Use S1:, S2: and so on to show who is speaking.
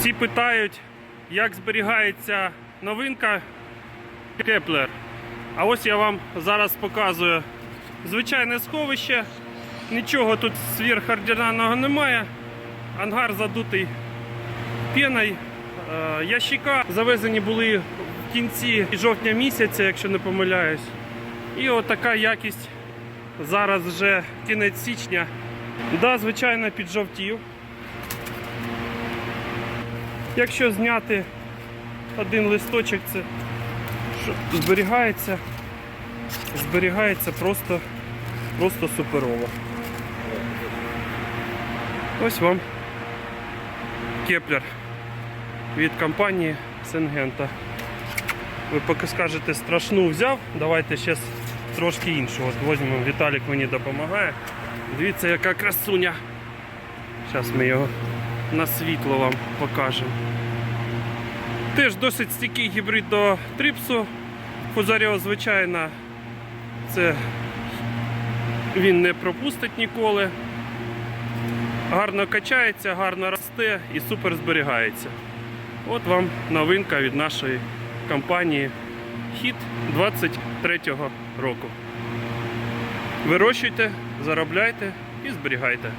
S1: Всі питають, як зберігається новинка Кеплер. А ось я вам зараз показую звичайне сховище. Нічого тут сверхординарного немає. Ангар задутий піною. Е, Ящика завезені були в кінці жовтня місяця, якщо не помиляюсь. І от така якість зараз вже кінець січня. Да, звичайно, піджовтів. Якщо зняти один листочок, це зберігається, зберігається просто, просто суперово. Ось вам Кеплер від компанії Сенгента. Ви поки скажете страшну взяв, давайте ще трошки іншу. От візьмемо, Віталік мені допомагає. Дивіться, яка красуня. Зараз ми його на світло вам покажемо. Теж досить стійкий гібрид до трипсу. Фузаріо, звичайно, це він не пропустить ніколи. Гарно качається, гарно росте і супер зберігається. От вам новинка від нашої компанії Хіт 23-го року. Вирощуйте, заробляйте і зберігайте.